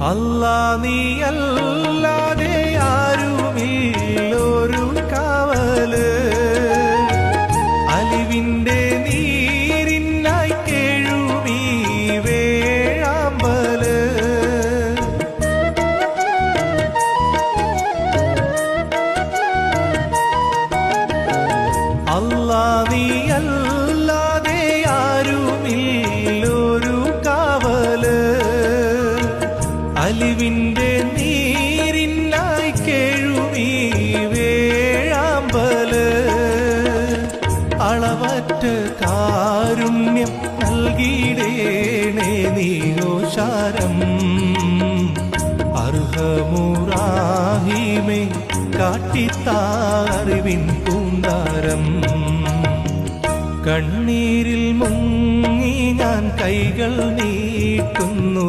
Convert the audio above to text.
അല്ലാ നീയല്ലാതെ അലിവിന്റെ നീരിനായി കേഴുമീ വേഴാമ്പൽ. അളവറ്റ കാരുണ്യം നൽകിയിടേണേ നീയോശാരം അർഹമുറാഹിമേ കാട്ടിത്താറിവിൻ പൂന്താരം. കണ്ണീരിൽ മുങ്ങി ഞാൻ കൈകൾ നീട്ടുന്നു